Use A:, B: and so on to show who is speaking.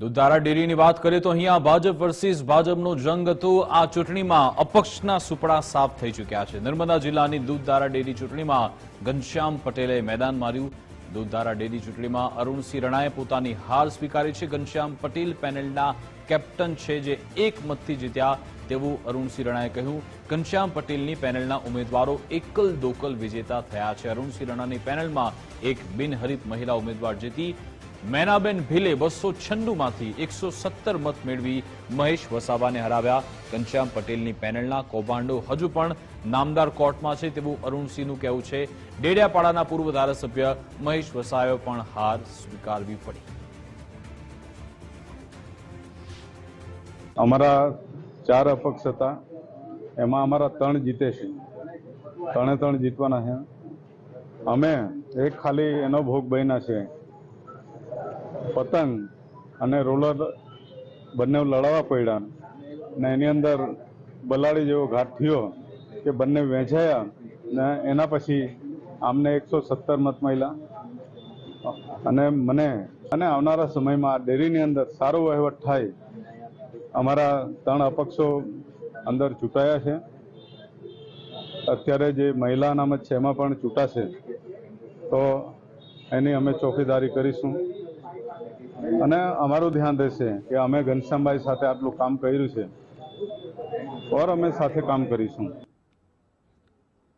A: દુધારા ડેરીની વાત કરીએ તો અહીંયા ભાજપ વર્સિસ ભાજપનો જંગ હતો. આ ચૂંટણીમાં અપક્ષના સુપડા સાફ થઈ ચૂક્યા છે. નર્મદા જિલ્લાની દૂધધારા ડેરી ચૂંટણીમાં ઘનશ્યામ પટેલે મેદાન માર્યું. દૂધધારા ડેરી ચૂંટણીમાં અરુણસિંહ રણાએ પોતાની હાર સ્વીકારી છે. ઘનશ્યામ પટેલ પેનલના કેપ્ટન છે જે એક મતથી જીત્યા તેવું અરુણસિંહ રણાએ કહ્યું. ઘનશ્યામ પટેલની પેનલના ઉમેદવારો એકલ દોકલ વિજેતા થયા છે. અરુણસિંહ રણાની પેનલમાં એક બિનહરીફ મહિલા ઉમેદવાર જીતી. મેનાબેન ભીલે બસો છન્નુંમાંથી એકસો સત્તર મત મેળવી મહેશ વસાવાને હરાવ્યા. ઘનશ્યામ પટેલની પેનલના કૌભાંડો હજુ પણ નામદાર કોર્ટમાં છે તેવું અરુણસિંહનું કહેવું છે. ડેડિયાપાડાના પૂર્વ ધારાસભ્ય મહેશ વસાવાએ પણ હાર સ્વીકારવી પડી.
B: અમારા ચાર અપક્ષ હતા. એમાં અમારા ત્રણ જીતે છે. ત્રણે ત્રણ જીતવાના છે. અમે એક ખાલી એનો ભોગ બન્યા છે. પતંગ અને રોલર બંને લડાવવા પડ્યા ને એની અંદર બલાડી જેવો ઘાટ થયો કે બંને વેચાયા ને એના પછી આમને એકસો સત્તર મત મળ્યા. અને મને અને આવનારા સમયમાં ડેરીની અંદર સારો વહીવટ થાય અમારા ત્રણ અપક્ષો અંદર ચૂંટાયા છે. અત્યારે જે મહિલા અનામત છે એમાં પણ ચૂંટાશે. તો એની અમે ચોકીદારી કરીશું. અને અમારું ધ્યાન રહેશે કે અમે ઘનશ્યામભાઈ સાથે આટલું કામ કર્યું છે. ઓર અમે સાથે કામ કરીશું.